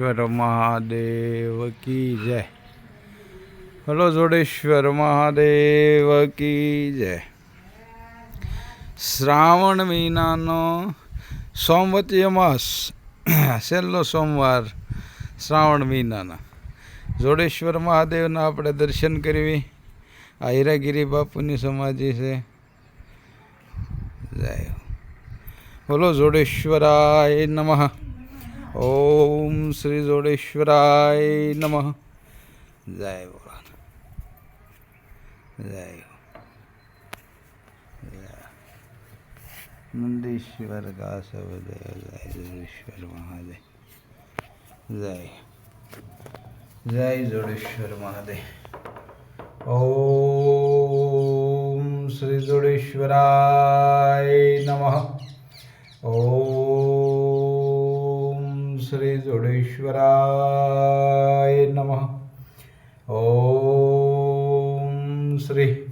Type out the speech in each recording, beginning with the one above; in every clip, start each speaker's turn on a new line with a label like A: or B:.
A: જોડેશ્વર મહાદેવ કી જય. હલો જોડેશ્વર મહાદેવ કી જય. શ્રાવણ મહિનાનો સોમવતી અમાસ. છેલ્લો સોમવાર શ્રાવણ મહિનાના. જોડેશ્વર મહાદેવના આપણે દર્શન કરવી. આ હીરાગીરી બાપુની સમાધિ છે. જય. બોલો જોડેશ્વરાય નમઃ. ओम श्री जोड़ेश्वराय नम। जय बोला जय नंदीश्वर का सब जय जय जोड़ेश्वर महादेव। जय। जय जोड़ेश्वर महादेव। ओम श्री जोड़ेश्वराय नमः। ओम श्री जोडेश्वराय नम. ओम श्री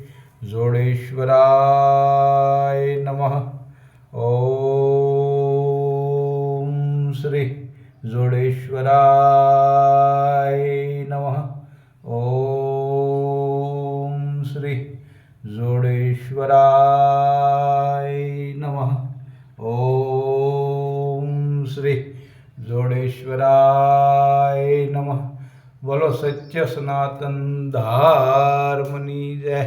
A: जोडेश्वराय नम. ओम श्री जोडेश्वराय नम. ओम श्री जोडेश्वराय नम. ओम श्री જોડેશ્વરાય નમઃ બોલો સત્ય સનાતન ધર્મની જય